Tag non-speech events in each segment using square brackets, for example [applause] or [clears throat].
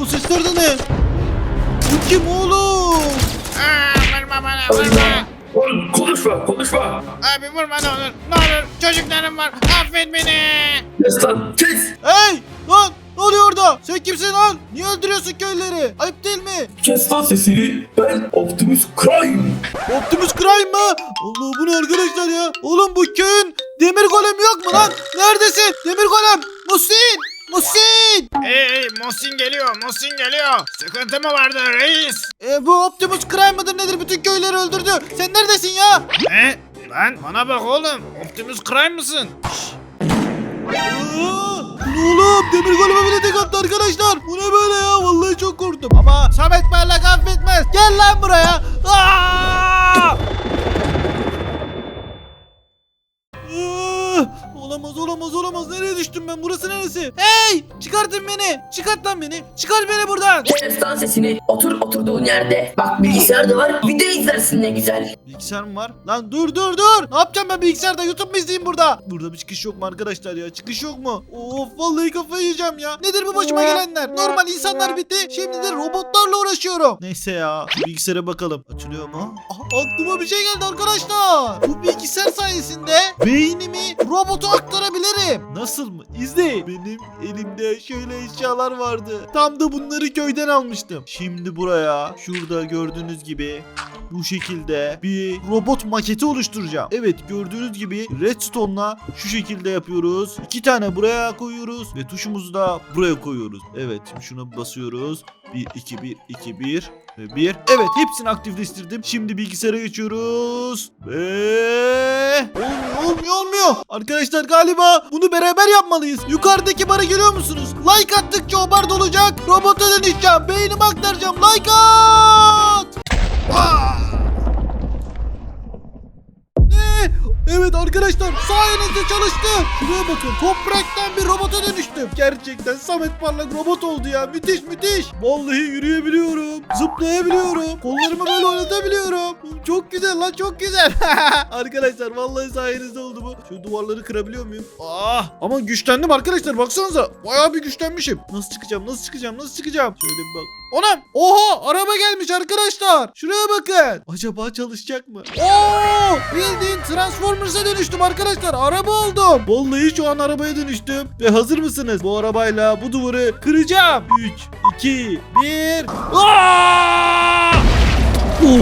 O sesler de ne? Bu kim oğlum? Aa, vurma bana vurma. Oğlum konuşma konuşma. Abi vurma ne olur. Ne olur çocuklarım var. Affet beni. Kes lan kes. Hey! Lan! Ne oluyor orada? Sen kimsin lan? Niye öldürüyorsun köylüleri? Ayıp değil mi? Kes lan sesini. Ben Optimus Prime. Optimus Prime mı? Allah bu ne arkadaşlar ya? Oğlum bu köyün demir golemi yok mu lan? Neredesin? Demir golem! Musin! Musin! Hey Muhsin geliyor. Muhsin geliyor. Sıkıntı mı vardı reis? E, bu Optimus Prime mıdır nedir? Bütün köyleri öldürdü. Sen neredesin ya? Ne? Lan bana bak oğlum. Optimus Prime mısın? Aa, bu ne oğlum? Demir goleme bile tek attı arkadaşlar. Bu ne böyle ya? Vallahi çok korktum. Ama Samet Parlak affetmez. Gel lan buraya. Aa! Olamaz olamaz olamaz. Nereye düştüm ben? Burası neresi? Hey! Çıkartın beni. Çıkart lan beni. Çıkar beni buradan. Kes lan sesini. Otur oturduğun yerde. Bak bilgisayar da var. Video izlersin ne güzel. Bilgisayar mı var? Lan dur dur dur. Ne yapacağım ben bilgisayarda? YouTube mu izleyeyim burada? Burada bir çıkış yok mu arkadaşlar ya? Çıkış yok mu? Of vallahi kafayı yiyeceğim ya. Nedir bu başıma gelenler? Normal insanlar bitti. Şimdi de robotlarla uğraşıyorum. Neyse ya. Bilgisayara bakalım. Açılıyor mu? Aha, aklıma bir şey geldi arkadaşlar. Bu bilgisayar sayesinde beynimi robota aktarabilirim. Nasıl mı? İzleyin. Benim elimde şöyle eşyalar vardı. Tam da bunları köyden almıştım. Şimdi buraya şurada gördüğünüz gibi bu şekilde bir robot maketi oluşturacağım. Evet gördüğünüz gibi redstone'la şu şekilde yapıyoruz. İki tane buraya koyuyoruz ve tuşumuzu da buraya koyuyoruz. Evet şimdi şuna basıyoruz. 1 2 1 2 1 ve 1. Evet hepsini aktifleştirdim. Şimdi bilgisayara geçiyoruz. Ve olmuyor olmuyor olmuyor. Arkadaşlar galiba bunu beraber yapmalıyız. Yukarıdaki bara görüyor musunuz? Like attıkça o bar dolacak. Robota dönüşeceğim. Beynimi aktaracağım. Like at. Ne? Evet arkadaşlar sayenizde çalıştı. Şuraya bakın topraktan bir robota dönüştüm. Gerçekten Samet Parlak robot oldu ya. Müthiş müthiş. Vallahi yürüyebiliyorum. Zıplayabiliyorum. Kollarımı böyle oynatabiliyorum. Çok güzel lan çok güzel. [laughs] arkadaşlar vallahi sayenizde oldu bu. Şu duvarları kırabiliyor muyum? Ah ama güçlendim arkadaşlar baksanıza. Bayağı bir güçlenmişim. Nasıl çıkacağım nasıl çıkacağım nasıl çıkacağım? Şöyle bir bak. Anam! Oha! Araba gelmiş arkadaşlar. Şuraya bakın. Acaba çalışacak mı? Oo! Bildiğin Transformers'a dönüştüm arkadaşlar. Araba oldum. Vallahi şu an arabaya dönüştüm. Ve hazır mısınız? Bu arabayla bu duvarı kıracağım. 3, 2, 1. Aa! Oo!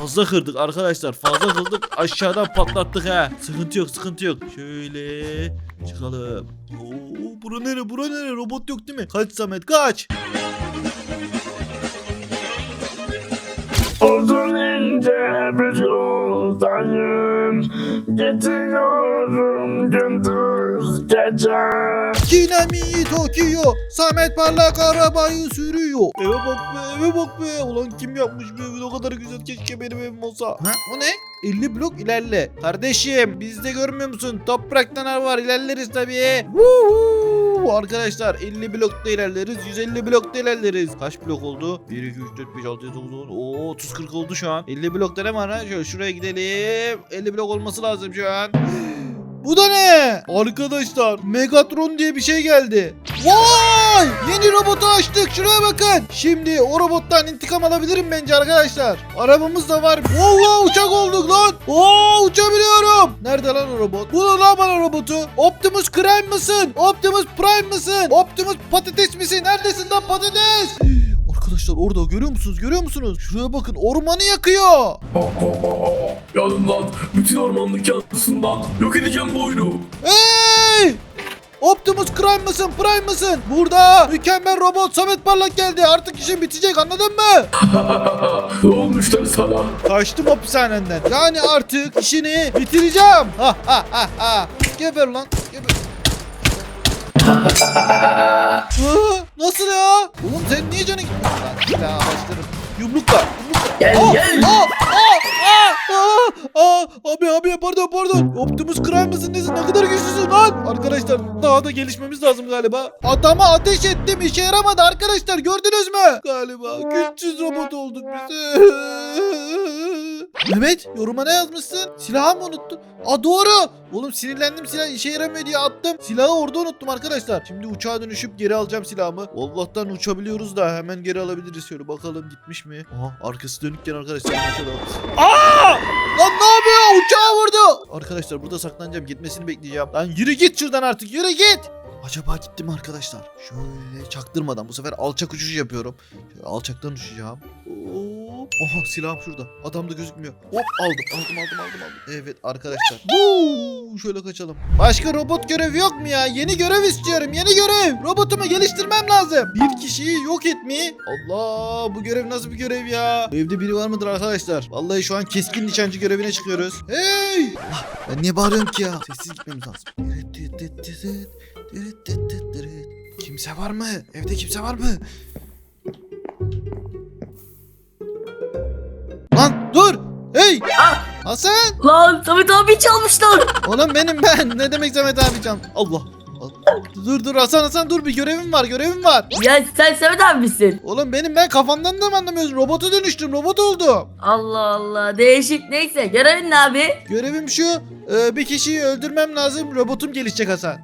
Fazla kırdık arkadaşlar. Fazla kırdık. Aşağıdan patlattık ha. Sıkıntı yok, sıkıntı yok. Şöyle çıkalım. Oo, bura nere? Bura nere? Robot yok değil mi? Kaç Samet, kaç. Uzun ince bir yoldayım. Gidiyorum gündüz gece. Kinami Tokyo. Samet Parlak arabayı sürüyor. Eve bak be eve bak be. Ulan kim yapmış bu evi? O kadar güzel keşke benim evim olsa. Ha o ne? 50 blok ilerle. Kardeşim bizde görmüyor musun? Topraktan var ilerleriz tabii. Woohoo! Arkadaşlar 50 blokta ilerleriz 150 blokta ilerleriz. Kaç blok oldu? 1 2 3 4 5 6 7 9 10 Oo 30 40 oldu şu an. 50 blokta ne var ha? Şöyle şuraya gidelim. 50 blok olması lazım şu an Bu da ne? Arkadaşlar Megatron diye bir şey geldi. Vay! Yeni robotu açtık. Şuraya bakın. Şimdi o robottan intikam alabilirim bence arkadaşlar. Arabamız da var. Vallahi uçak olduk lan. Oo uçabiliyorum. Nerede lan o robot? Bulun lan bana robotu. Optimus Prime mısın? Optimus Prime mısın? Optimus Patates misin? Neredesin lan patates? Arkadaşlar orada görüyor musunuz? Görüyor musunuz? Şuraya bakın ormanı yakıyor. [laughs] Yanım lan bütün ormanlık yansısından yok edeceğim bu oyunu. Hey! Optimus Prime mısın? Prime mısın? Burada mükemmel robot Samet Parlak geldi. Artık işin bitecek anladın mı? [laughs] ne olmuşlar sana? Kaçtım hapishanenden. Yani artık işini bitireceğim. Ha ha ha ha. Geber lan. Geber. Nasıl ya? Oğlum sen niye canı gitmiyorsun lan? Ya başlarım. Yumrukla. Yumrukla. Gel Aa, gel. Aa, aa, aa, aa, abi abi pardon pardon. Optimus Prime mısın nesin? Ne kadar güçlüsün lan? Arkadaşlar daha da gelişmemiz lazım galiba. Adama ateş ettim işe yaramadı arkadaşlar gördünüz mü? Galiba güçsüz robot olduk biz. [laughs] Mehmet yoruma ne yazmışsın? Silahı mı unuttun? Aa doğru. Oğlum sinirlendim silah işe yaramıyor diye attım. Silahı orada unuttum arkadaşlar. Şimdi uçağa dönüşüp geri alacağım silahımı. Allah'tan uçabiliyoruz da hemen geri alabiliriz. Şöyle bakalım gitmiş mi? Aha arkası dönükken arkadaşlar. bak. Aa! Lan ne yapıyor? Uçağı vurdu. Arkadaşlar burada saklanacağım. Gitmesini bekleyeceğim. Lan yürü git şuradan artık. Yürü git. Acaba gitti mi arkadaşlar? Şöyle çaktırmadan bu sefer alçak uçuş yapıyorum. Şöyle alçaktan uçacağım. Oo. Oha silahım şurada. Adam da gözükmüyor. Hop aldım aldım aldım aldım aldım. Evet arkadaşlar. Vuu, şöyle kaçalım. Başka robot görevi yok mu ya? Yeni görev istiyorum. Yeni görev. Robotumu geliştirmem lazım. Bir kişiyi yok etmeyi. Allah bu görev nasıl bir görev ya? Evde biri var mıdır arkadaşlar? Vallahi şu an keskin nişancı görevine çıkıyoruz. Hey! Ah, Ben niye bağırıyorum ki ya? Sessiz gitmemiz lazım. Kimse var mı? Evde kimse var mı? Lan dur! Hey! Hasan! Lan Samet abi çalmışlar. Oğlum benim ben. Ne demek Samet abi can? Allah. Allah. Dur dur Hasan Hasan dur bir görevim var görevim var. Ya sen Samet abi misin? Oğlum benim ben kafamdan da mı anlamıyorsun? Robota dönüştüm robot oldum. Allah Allah değişik neyse görevin ne abi? Görevim şu e, bir kişiyi öldürmem lazım robotum gelişecek Hasan.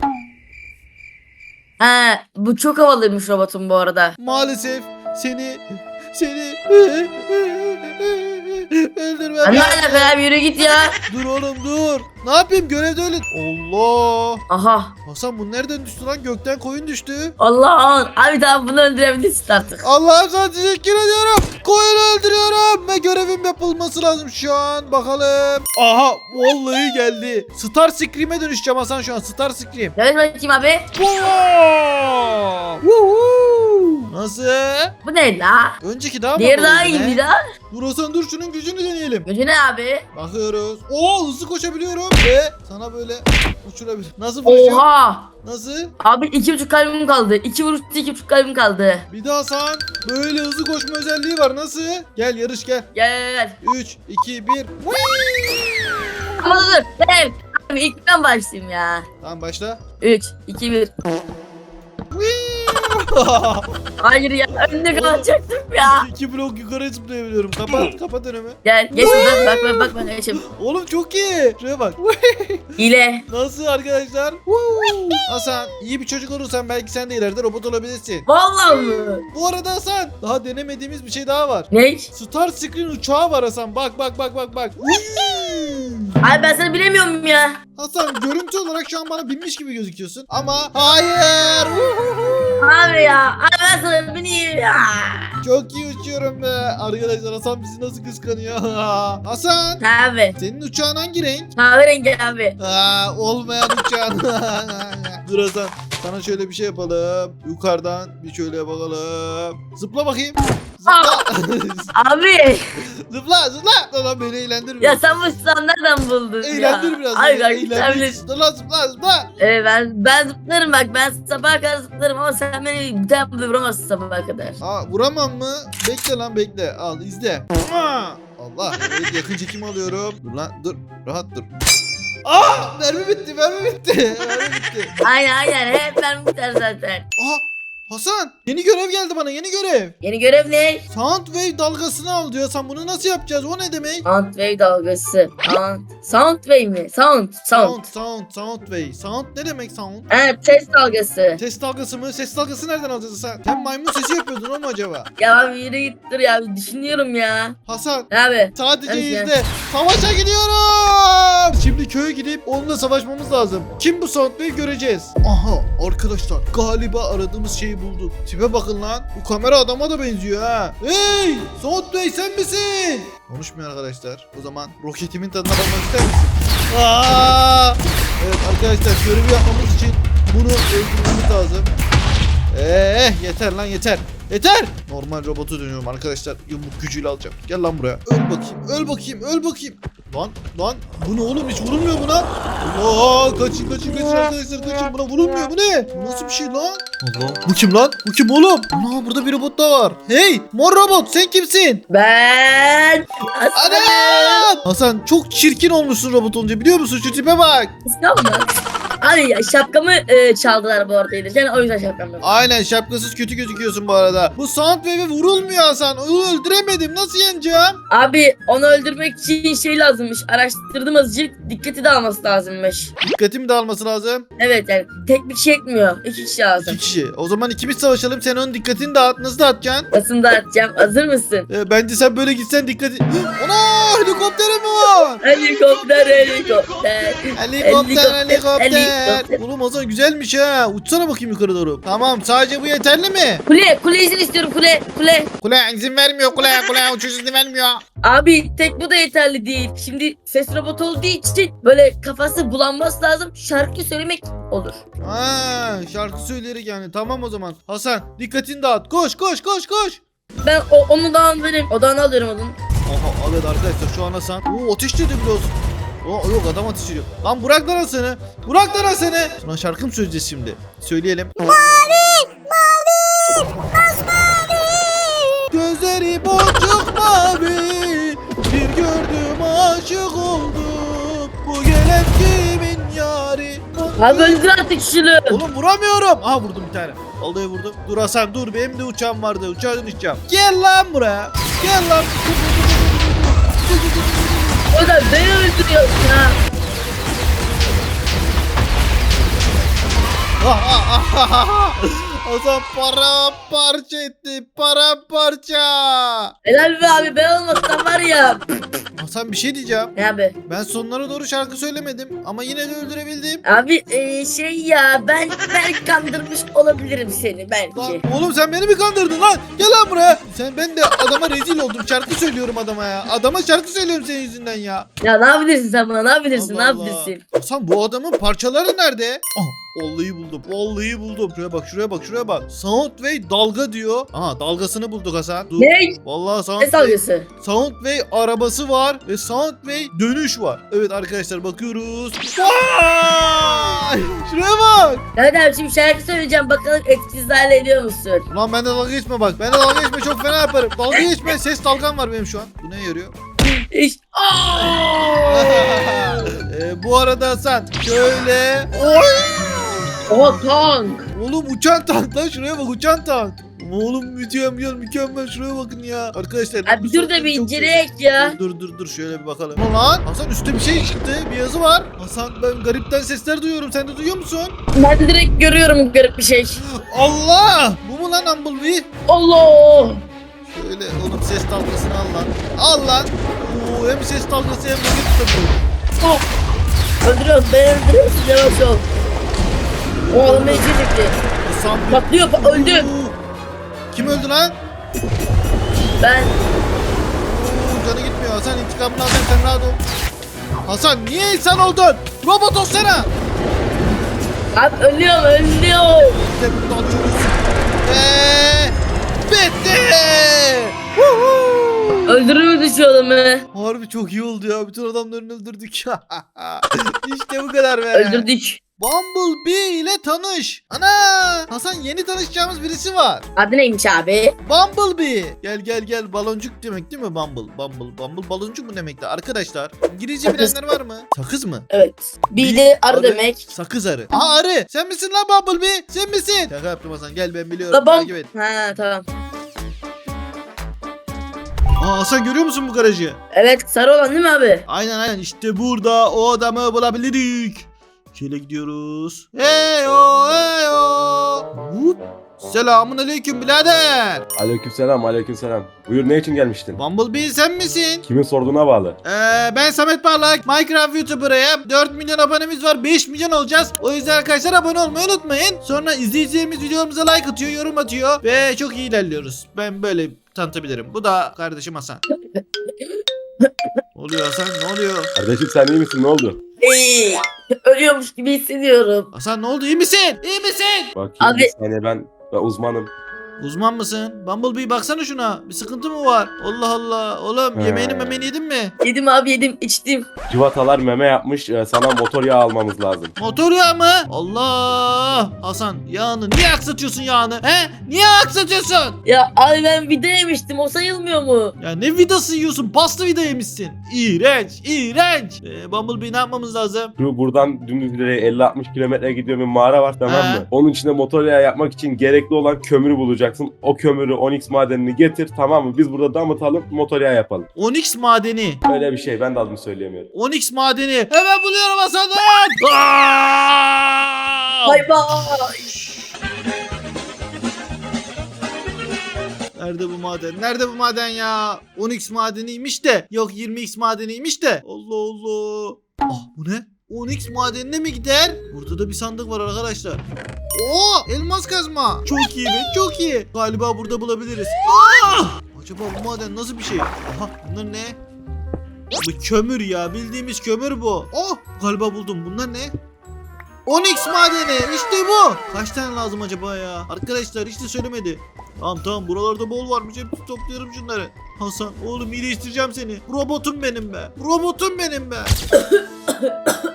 He bu çok havalıymış robotun bu arada. Maalesef seni seni [laughs] öldürmem Ben ne alaka abi yürü git ya. Dur oğlum dur. Ne yapayım görevde öyle. Allah. Aha Hasan bu nereden düştü lan? Gökten koyun düştü. Allah abi tamam bunu öldürebilirsin artık. Allah'ım sana teşekkür ediyorum. Koyunu öldürüyorum ve görevim yapılması lazım şu an. Bakalım. Aha vallahi geldi. Star Scream'e dönüşeceğim Hasan şu an. Star Scream. Gel bakayım abi. Wow! Woohoo! Nasıl? Bu ne la? Önceki daha mı? Diğeri daha iyi bir daha. Dur Hasan dur şunun gücünü deneyelim. Gücü ne abi? Bakıyoruz. Oo hızlı koşabiliyorum ve sana böyle uçurabilir. Nasıl vuruşum? Oha. Nasıl? Abi iki buçuk kalbim kaldı. İki vuruşta iki buçuk kalbim kaldı. Bir daha Hasan. Böyle hızlı koşma özelliği var. Nasıl? Gel yarış gel. Gel gel gel. 3, 2, 1. Ama dur dur. Gel. Abi ilk ben başlayayım ya. Tamam başla. 3, 2, 1. Hayır ya önüne kalacaktım ya. İki blok yukarı zıplayabiliyorum. Kapat, [clears throat] kapat önümü. Gel geç buradan bak bak bak bak geçim. Oğlum çok iyi. Şuraya bak. Hile. Nasıl arkadaşlar? Woo! Hasan iyi bir çocuk olursan belki sen de ileride robot olabilirsin. Vallahi mı? Bu arada Hasan daha denemediğimiz bir şey daha var. Ne? Star Screen uçağı var Hasan. Bak bak bak bak bak. Ay ben sana bilemiyorum ya. Hasan görüntü olarak şu an bana binmiş gibi gözüküyorsun. Ama hayır. Abi ya. Sana bineyim ya. Çok iyi uçuyorum be. Arkadaşlar Hasan bizi nasıl kıskanıyor. [laughs] Hasan Abi. senin uçağın hangi renk? Kahverengi abi. Aa, olmayan uçağın. [laughs] Dur Hasan sana şöyle bir şey yapalım. Yukarıdan bir şöyle bakalım. Zıpla bakayım. Zıpla. [laughs] Abi. zıpla zıpla. Lan beni eğlendirme. Ya sen bu silahı nereden buldun ya? Eğlendir biraz. Ay bak eğlendir. sen. Zıpla zıpla zıpla. Ee, ben ben zıplarım bak ben sabaha kadar zıplarım ama sen beni bir tane vuramazsın sabaha kadar. Aa vuramam mı? Bekle lan bekle. Al izle. Allah. Evet yakın çekim alıyorum. Dur lan dur. Rahat dur. Aa mermi bitti mermi bitti. mermi bitti. Aynen aynen hep ben biter zaten. Aa Hasan yeni görev geldi bana yeni görev. Yeni görev ne? Soundwave dalgasını al diyor. Sen bunu nasıl yapacağız? O ne demek? Sound wave dalgası. Sound, sound wave mi? Sound, sound. Sound, sound, soundwave. Sound ne demek sound? Ha, ses dalgası. Ses dalgası mı? Ses dalgası nereden alacağız sen? Sen maymun sesi yapıyordun o mu acaba? Ya abi yürü git dur ya bir düşünüyorum ya. Hasan Abi. sadece ya. izle. Savaşa gidiyorum. Şimdi köye gidip onunla savaşmamız lazım. Kim bu Soundwave göreceğiz. Aha arkadaşlar galiba aradığımız şeyi bulduk. Tipe bakın lan. Bu kamera adama da benziyor ha. Hey Soundwave sen misin? Konuşmuyor arkadaşlar. O zaman roketimin tadına bakmak ister misin? Aa! Evet arkadaşlar görevi yapmamız için bunu öldürmemiz lazım. Eee yeter lan yeter. Yeter. Normal robotu dönüyorum arkadaşlar. Yumruk gücüyle alacağım. Gel lan buraya. Öl bakayım. Öl bakayım. Öl bakayım. Lan lan. Bu ne oğlum hiç vurulmuyor buna. Allah kaçın kaçın kaçın arkadaşlar kaçın. Buna vurulmuyor. Bu ne? Bu nasıl bir şey lan? Allah. Bu kim lan? Bu kim oğlum? Ana burada bir robot daha var. Hey mor robot sen kimsin? Ben. Anam! Hasan çok çirkin olmuşsun robot olunca biliyor musun? Şu tipe bak. Kıskanma. Abi ya şapkamı e, çaldılar bu arada gelirken o yüzden şapkamı. Aynen şapkasız kötü gözüküyorsun bu arada. Bu Soundwave'e vurulmuyor Hasan. Onu öldüremedim. Nasıl yeneceğim? Abi onu öldürmek için şey lazımmış. Araştırdım azıcık. Dikkati dağılması lazımmış. Dikkatimi de alması lazım. Evet yani tek bir kişi yetmiyor. İki kişi lazım. İki kişi. O zaman ikimiz savaşalım. Sen onun dikkatini dağıt. Nasıl dağıtacaksın? Nasıl dağıtacağım? Hazır mısın? Ee, bence sen böyle gitsen dikkati... [gasps] Ana helikoptere mi var? Helikopter helikopter. Helikopter helikopter. Helikopter. Oğlum Hasan güzelmiş ha. Uçsana bakayım yukarı doğru. Tamam sadece bu yeterli mi? Kule, kule izin istiyorum kule, kule. Kule izin vermiyor kule kule uçuş izni vermiyor. Abi tek bu da yeterli değil. Şimdi ses robotu olduğu için böyle kafası bulanması lazım. Şarkı söylemek olur. Ha şarkı söyleyerek yani tamam o zaman. Hasan dikkatini dağıt. Koş koş koş koş. Ben o, onu da alırım. Odağını alıyorum onun. Aha evet arkadaşlar şu an Hasan. Oo ateş dedi biraz. Oo, yok adam ateş ediyor. Lan bırak lan Hasan'ı. Bırak lan Hasan'ı. Sana şarkı mı söyleyeceğiz şimdi? Söyleyelim. Gözleri boncuk mavi Bir gördüm aşık oldum Bu gelen kimin yari Abi öldür artık şunu. Oğlum vuramıyorum. Aha vurdum bir tane. Vallahi vurdum. Dur Hasan dur benim de uçağım vardı. Uçağa dönüşeceğim. Gel lan buraya. Gel lan. 어나 내려올 줄이었구나. 아, 아, 아, 아, 아. 아. Hasan para parça etti. Para parça. Helal be abi ben olmasam var ya. Hasan bir şey diyeceğim. Ne abi? Ben sonlara doğru şarkı söylemedim. Ama yine de öldürebildim. Abi e, şey ya ben ben kandırmış olabilirim seni belki. Lan oğlum sen beni mi kandırdın lan? Gel lan buraya. Sen ben de adama rezil oldum. Şarkı söylüyorum adama ya. Adama şarkı söylüyorum senin yüzünden ya. Ya ne yapabilirsin sen bana ne yapabilirsin ne Allah Allah. yapabilirsin? Hasan bu adamın parçaları nerede? Ah vallahi buldum. Vallahi buldum. Şuraya bak şuraya bak şuraya bak. Soundwave dalga diyor. Aha dalgasını bulduk Hasan. Dur. Ne? Vallahi Ne Soundwave, salgısı? Soundwave arabası var ve Soundwave dönüş var. Evet arkadaşlar bakıyoruz. Vay! Şuraya bak. Abi şimdi şarkı söyleyeceğim bakalım etkisiz hale ediyor musun? Ulan bende dalga geçme bak. Bende dalga geçme çok fena yaparım. Dalga geçme. Ses dalgam var benim şu an. Bu neye yarıyor? İşte. [laughs] Ee, bu arada Hasan şöyle. Oy! Oha tank. Oğlum uçan tank lan şuraya bak uçan tank. Oğlum mükemmel mükemmel şuraya bakın ya. Arkadaşlar. Abi bu dur da bir inceleyek ya. Dur dur dur şöyle bir bakalım. Lan Hasan üstte bir şey çıktı. Bir yazı var. Hasan ben garipten sesler duyuyorum. Sen de duyuyor musun? Ben direkt görüyorum garip bir şey. Allah! Bu mu lan Bumblebee? Allah. Şöyle oğlum ses dalgasını al lan. Al lan. Oo, hem ses dalgası hem roket tutamıyor. Öldürüyorum ben öldürüyorum yavaş ol. O adam beni çekti. Hasan bir... Patlıyor pa- öldü. Kim öldü lan? Ben Oo, canı gitmiyor. Hasan intikamını alacağım sen rahat ol. Hasan niye insan oldun? Robot olsana. abi ölüyorum ölüyorum. İşte bunu alıyoruz. Eee bitti. Woohoo! Öldürüyordu şu adamı. Harbi çok iyi oldu ya. Bütün adamlarını öldürdük. [laughs] işte bu kadar be. Öldürdük. Bumblebee ile tanış. Ana! Hasan yeni tanışacağımız birisi var. Adı neymiş abi? Bumblebee. Gel gel gel baloncuk demek değil mi Bumble? Bumble Bumble baloncuk mu demekti arkadaşlar? İngilizce Sakız. bilenler var mı? Sakız mı? Evet. Bir de arı demek. Sakız arı. Aa arı. Sen misin lan Bumblebee? Sen misin? Şaka yaptım Hasan. Gel ben biliyorum. Babam. Takip et. Ha tamam. Aa Hasan görüyor musun bu garajı? Evet sarı olan değil mi abi? Aynen aynen. İşte burada o adamı bulabilirik. Şöyle gidiyoruz. Heyo heyo. Hop. Selamun aleyküm birader. Aleykümselam, aleykümselam. Buyur ne için gelmiştin? Bumblebee sen misin? Kimin sorduğuna bağlı. Ee, ben Samet Parlak, Minecraft YouTuber'ıyım. 4 milyon abonemiz var, 5 milyon olacağız. O yüzden arkadaşlar abone olmayı unutmayın. Sonra izleyicilerimiz videomuza like atıyor, yorum atıyor ve çok iyi ilerliyoruz. Ben böyle tanıtabilirim. Bu da kardeşim Hasan. Ne oluyor Hasan? Ne oluyor? Kardeşim sen iyi misin? Ne oldu? Ey, ölüyormuş gibi hissediyorum. Hasan ne oldu? İyi misin? İyi misin? Bakayım Abi- bir saniye ben, ben uzmanım. Uzman mısın? Bumblebee baksana şuna. Bir sıkıntı mı var? Allah Allah. Oğlum He. yemeğini memeni yedin mi? Yedim abi yedim içtim. Civatalar meme yapmış. e, Sana motor yağı almamız lazım. Motor yağı mı? Allah! Hasan yağını niye aksatıyorsun yağını? He? Niye aksatıyorsun? Ya abi ben vida yemiştim o sayılmıyor mu? Ya ne vidası yiyorsun? Pasta vida yemişsin. İğrenç, iğrenç. Ee, Bumblebee ne yapmamız lazım? Şu buradan dümdüz ileri 50-60 kilometre gidiyor bir mağara var tamam He. mı? Onun içinde motor yağı yapmak için gerekli olan kömürü bulacaksın. O kömürü Onyx madenini getir tamam mı? Biz burada damıtalım motor yağı yapalım. Onyx madeni. Öyle bir şey ben de adını söyleyemiyorum. Onyx madeni. Hemen buluyorum Hasan'dan. Aa! Bay bay. Nerede bu maden? Nerede bu maden ya? 10x madeniymiş de. Yok 20x madeniymiş de. Allah Allah. Ah bu ne? 10x madenine mi gider? Burada da bir sandık var arkadaşlar. Oo elmas kazma. Çok iyi be çok iyi. Galiba burada bulabiliriz. Ah! Acaba bu maden nasıl bir şey? Aha bunlar ne? Bu kömür ya bildiğimiz kömür bu. Oh galiba buldum. Bunlar ne? Onyx madeni işte bu. Kaç tane lazım acaba ya? Arkadaşlar hiç de söylemedi. Tamam tamam buralarda bol varmış hepsi topluyorum şunları. Hasan oğlum iyileştireceğim seni. Robotum benim be. Robotum benim be. [coughs]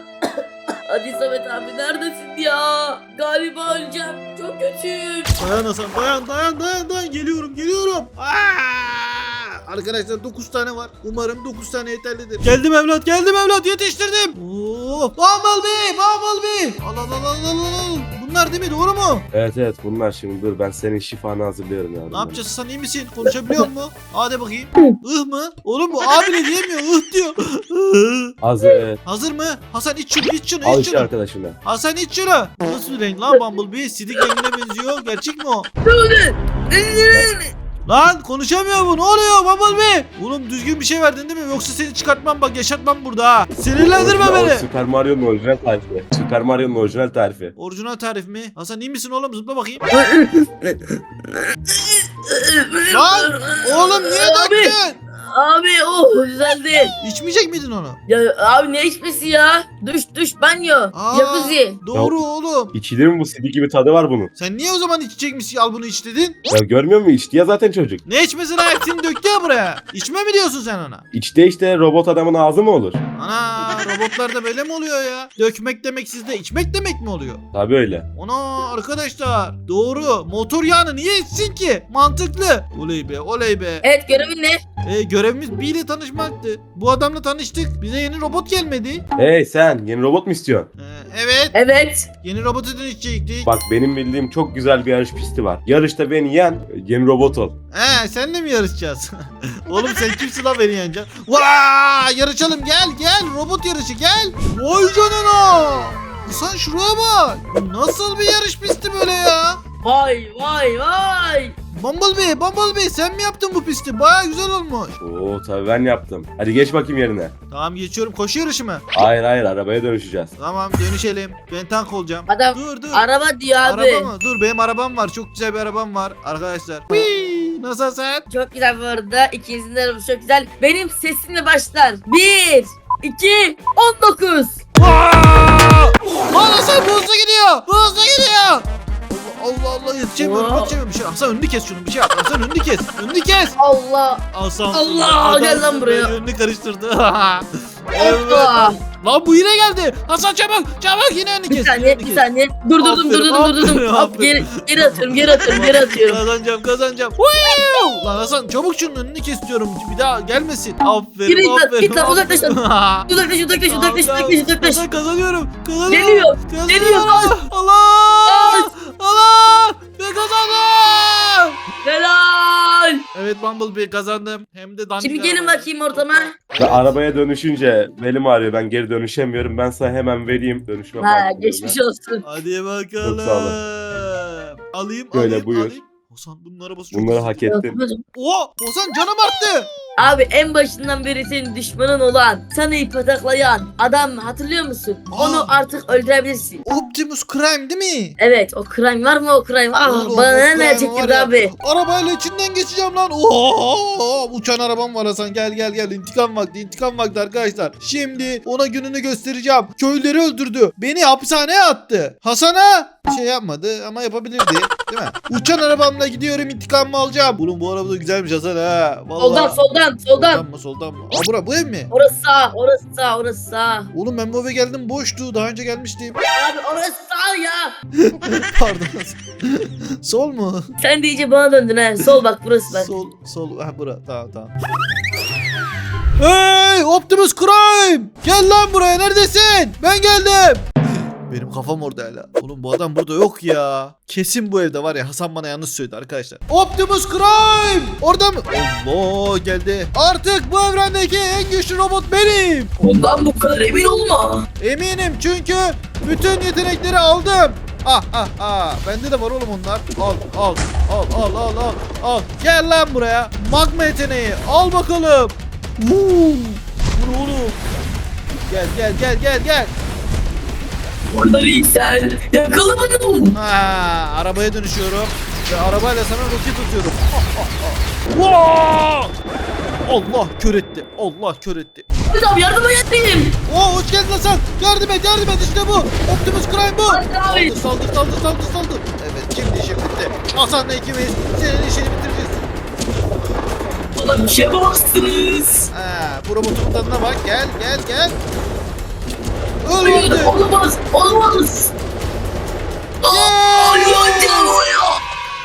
Hadi Samet abi neredesin ya? Galiba öleceğim. Çok kötüyüm. Dayan Hasan dayan dayan dayan dayan geliyorum geliyorum. Aa! Arkadaşlar 9 tane var. Umarım 9 tane yeterlidir. Geldim evlat geldim evlat yetiştirdim. Oo, Bumblebee Bumblebee. Al al al al al al. Bunlar değil mi doğru mu? Evet evet bunlar şimdi dur ben senin şifanı hazırlıyorum ya. Ne yapacağız sen iyi misin? Konuşabiliyor [laughs] mu? Hadi bakayım. [laughs] Ih mı? Oğlum bu abi ne diyemiyor ih diyor. [laughs] Hazır. Hazır mı? Hasan iç şunu iç şunu Al iç işte şunu. arkadaşına. Hasan iç şunu. Nasıl bir renk lan Bumblebee? Sidik rengine benziyor. Gerçek mi o? Lan konuşamıyor bu. Ne oluyor Bumblebee? Oğlum düzgün bir şey verdin değil mi? Yoksa seni çıkartmam bak yaşatmam burada ha. Sinirlendirme beni. Super Mario'nun orijinal tarifi. Super Mario'nun orijinal tarifi. Orijinal tarif mi? Hasan iyi misin oğlum? Zıpla bakayım. Lan oğlum niye döktün? Abi oh düzeldi. İçmeyecek miydin onu? Ya abi ne içmesi ya? Duş duş banyo. Aa. Jacuzzi. Doğru oğlum. İçilir mi bu sidik gibi tadı var bunun. Sen niye o zaman içecekmiş al bunu iç dedin? Ya görmüyor musun içti ya zaten çocuk. Ne içmesine hepsini döktü ya buraya. İçme mi diyorsun sen ona? İçte işte robot adamın ağzı mı olur? Ana robotlarda böyle mi oluyor ya? Dökmek demek sizde içmek demek mi oluyor? Tabii öyle. Ana arkadaşlar doğru motor yağını niye içsin ki? Mantıklı. Oley be oley be. Evet görevin ne? E, görevimiz biriyle tanışmaktı. Bu adamla tanıştık. Bize yeni robot gelmedi. Hey sen yeni robot mu istiyorsun? E, evet Evet. yeni robotu dönüşecektik. Bak benim bildiğim çok güzel bir yarış pisti var. Yarışta beni yen yeni robot ol. He senle mi yarışacağız? [laughs] Oğlum sen kimsin lan beni yeneceksin? Vaa yarışalım gel gel robot yarışı gel. Vay canına. Sen şuraya bak. Bu Nasıl bir yarış pisti böyle ya? Vay vay vay. Bumblebee, Bumblebee sen mi yaptın bu pisti? Baya güzel olmuş. Oo tabii ben yaptım. Hadi geç bakayım yerine. Tamam geçiyorum. Koşu yarışı mı? Hayır hayır arabaya dönüşeceğiz. Tamam dönüşelim. Ben tank olacağım. Adam Dur dur. araba diyor abi. Araba mı? Dur benim arabam var. Çok güzel bir arabam var arkadaşlar. Whee! Nasıl sen? Çok güzel bu arada. İkinizin de arabası çok güzel. Benim sesimle başlar. 1 2 19 Aa! Lan Hasan bu hızlı gidiyor. Hızlı gidiyor. Allah Allah Allah yetişemiyorum. Wow. Yetişemiyorum. Bir şey. Hasan önünü kes şunu. Bir şey yap. Hasan önünü kes. Önünü kes. Allah. Hasan. Allah, gel lan buraya. Önünü karıştırdı. [laughs] evet. Allah. Lan bu yine geldi. Hasan çabuk. Çabuk yine önünü kes. Bir saniye bir saniye. Durdurdum Aferin, durdurdum durdurdum. Hop, geri, geri atıyorum geri atıyorum geri atıyorum. Kazanacağım kazanacağım. Lan Hasan çabuk şunun önünü kes diyorum. Bir daha gelmesin. Aferin Yürü aferin. git lan, uzaklaş lan. [laughs] Uzaklaş uzaklaş uzaklaş uzaklaş uzaklaş. Kazanıyorum. Kazanıyorum. Geliyor. Kazanıyorum. Geliyor, bas. Allah. Allah. Ben kazandım. Helal. Evet Bumblebee kazandım. Hem de dandik Şimdi gelin arabayla. bakayım ortama. Ve arabaya dönüşünce belim ağrıyor. Ben geri dönüşemiyorum. Ben sana hemen vereyim. Dönüşme Ha farkı geçmiş diyorum olsun. Hadi bakalım. Çok sağ Alayım Böyle, alayım buyur. alayım. Hasan bunun arabası ben. çok Bunları hak ettin. Oo, Hasan canım arttı. Abi en başından beri senin düşmanın olan, sana ip ataklayan adam hatırlıyor musun? Aa. Onu artık öldürebilirsin. Optimus Prime değil mi? Evet o crime var mı o crime? Ah Oğlum, bana ne crime var çektirdi ya. abi. Arabayla içinden geçeceğim lan. Oo, uçan arabam var Hasan. Gel gel gel. İntikam vakti. intikam vakti arkadaşlar. Şimdi ona gününü göstereceğim. Köylüleri öldürdü. Beni hapishaneye attı. Hasan'a şey yapmadı ama yapabilirdi. Değil mi? Uçan arabamla gidiyorum intikamımı alacağım. Oğlum bu araba da güzelmiş Hasan ha. Vallahi. Soldan soldan soldan. Soldan mı soldan mı? Aa bura bu ev mi? Orası sağ orası sağ orası sağ. Oğlum ben bu eve geldim boştu. Daha önce gelmiştim. [laughs] Abi orası sağ ya. [laughs] Pardon. [laughs] Sol mu? Sen de iyice bana döndün ha. Sol bak burası bak. Sol, sol. Ha bura. Tamam tamam. Hey Optimus Prime! Gel lan buraya neredesin? Ben geldim. Benim kafam orada hala. Oğlum bu adam burada yok ya. Kesin bu evde var ya Hasan bana yanlış söyledi arkadaşlar. Optimus Prime! Orada mı? Allah geldi. Artık bu evrendeki en güçlü robot benim. Ondan bu kadar emin olma. Eminim çünkü bütün yetenekleri aldım. Ah ah ah. Bende de var oğlum onlar. Al al al al al al al. Gel lan buraya. Magma yeteneği. Al bakalım. Vuu. Vur oğlum. Gel gel gel gel gel. Orada sen yakalamadım. Ha, arabaya dönüşüyorum. Ve arabayla sana roket atıyorum. Ah, ah, ah. Allah kör etti. Allah kör etti. Hocam yardıma geldim. Oo hoş geldin Hasan. Yardım et yardım et işte bu. Optimus Prime bu. Abi. Saldır saldır saldır saldır saldır. Evet şimdi işim bitti. Hasan'la ikimiz senin işini bitireceğiz. Bana bir şey yapamazsınız. Ha, bu robotun tadına bak gel gel gel. Öl öldü. Olamaz. Olamaz. Ay hocam ya.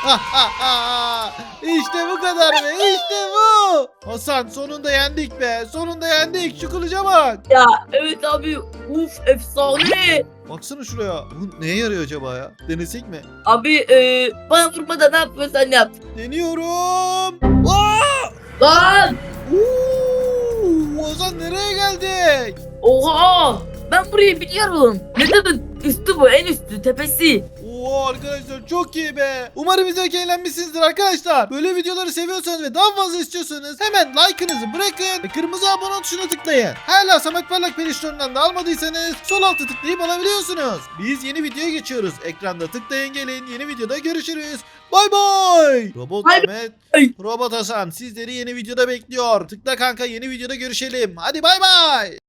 Ha, ha, ha. İşte bu kadar be işte bu. Hasan sonunda yendik be. Sonunda yendik şu kılıca bak. Ya evet abi. Uf efsane. Baksana şuraya. Bu neye yarıyor acaba ya? Denesek mi? Abi e, bana vurmadan ne yapıyorsan yap. Deniyorum. Aa! Lan. Uuu, Hasan nereye geldik? Oha. Ben burayı biliyorum. Nedanın üstü bu en üstü tepesi. Oo arkadaşlar çok iyi be. Umarım izlerken eğlenmişsinizdir arkadaşlar. Böyle videoları seviyorsanız ve daha fazla istiyorsanız hemen like'ınızı bırakın ve kırmızı abone tuşuna tıklayın. Hala Samet Parlak periştöründen de almadıysanız sol altta tıklayıp alabiliyorsunuz. Biz yeni videoya geçiyoruz. Ekranda tıklayın gelin. Yeni videoda görüşürüz. Bay bay. Robot Bay Ahmet, bay. Robot Hasan sizleri yeni videoda bekliyor. Tıkla kanka yeni videoda görüşelim. Hadi bay bay.